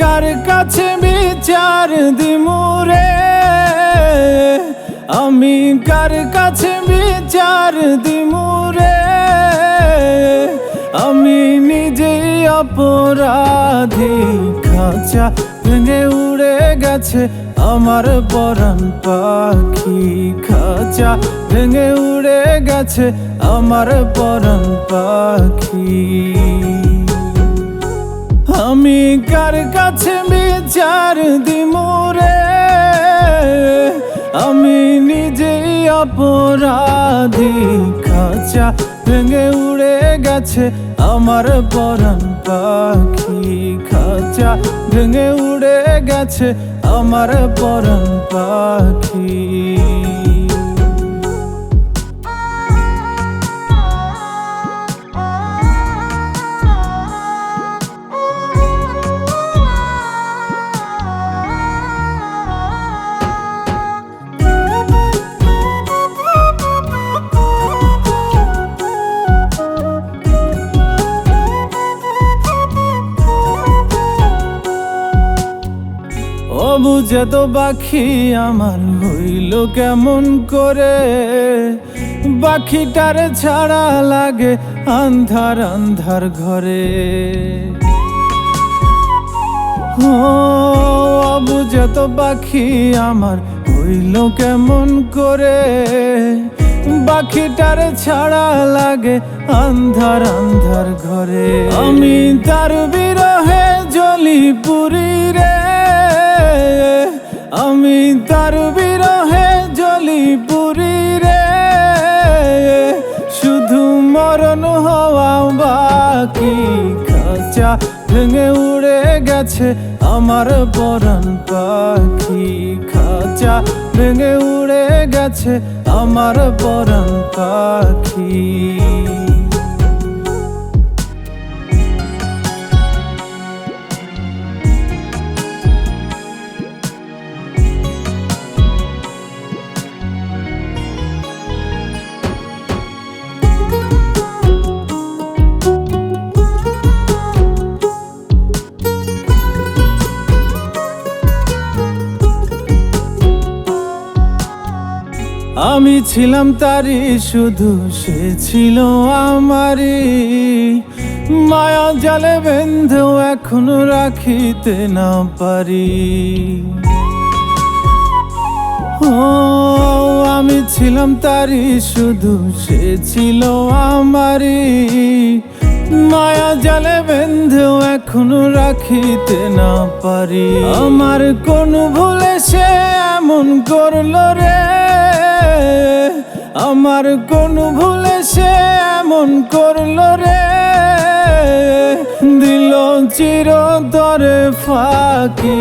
কাছে বিচার দিমুরে আমি কার কাছে বিচার দিমুরে আমি নিজেই অপরাধী, খাঁচা ভেঙে উড়ে গেছে আমার পরাণ পাখি। খাঁচা ভেঙে উড়ে গেছে আমার পরাণ পাখি। আমি কার কাছে বিচার দিমুরে আমি নিজেই অপরাধী। খাঁচা ভেঙে উড়ে গেছে আমার পরাণ পাখি। খাঁচা ভেঙে উড়ে গেছে আমার পরাণ পাখি। অবুঝে তো পাখি আমার হইল কেমন করে? পাখিটার ছাড়া লাগে আন্ধার আন্ধার ঘরে। ও অবুঝে তো পাখি আমার হইল কেমন করে? পাখিটার ছাড়া লাগে আন্ধার আন্ধার ঘরে। আমি তার বিরহে জ্বলি পুরী রে। তার বিরহে জলি পুরী রে। শুধু মরণ হওয়া বাকি খাঁচা ভেঙে উড়ে গেছে আমার পরাণ পাখি। খাঁচা ভেঙে উড়ে গেছে আমার পরাণ পাখি। আমি ছিলাম তারই শুধু সে ছিল আমারই। মায়া জালে বেঁধেও এখনও রাখিতে না পারি। ও, আমি ছিলাম তারই শুধু সে ছিল আমারই। মায়া জালে বেঁধেও এখনও রাখিতে না পারি। আমার কোন ভুলে সে এমন করল রে। আমার কোন ভুলে সে এমন করল রে? দিল চিরতরে ফাঁকি,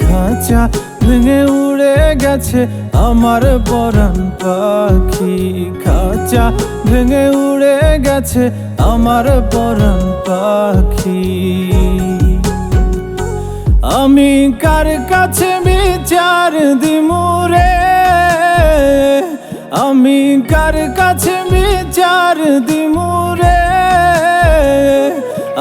খাঁচা ভেঙে উড়ে গেছে আমার পরাণ পাখি। খাঁচা ভেঙে উড়ে গেছে আমার পরাণ পাখি। আমি কার কাছে বিচার দিমুরে আমি কার কাছে বিচার দিমুরে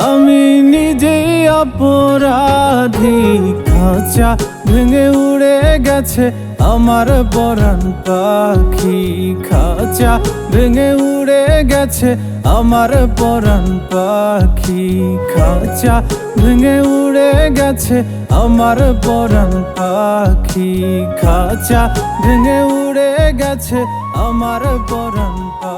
আমি নিজেই অপরাধী, খাঁচা ভেঙে উড়ে গেছে আমার পরাণ পাখি। খাঁচা ভেঙে উড়ে গেছে আমার পরাণ পাখি। খাঁচা ভেঙে উড়ে গেছে আমার পরাণ পাখি। খাঁচা ভেঙে উড়ে পুড়ে গেছে আমার পরম্পরা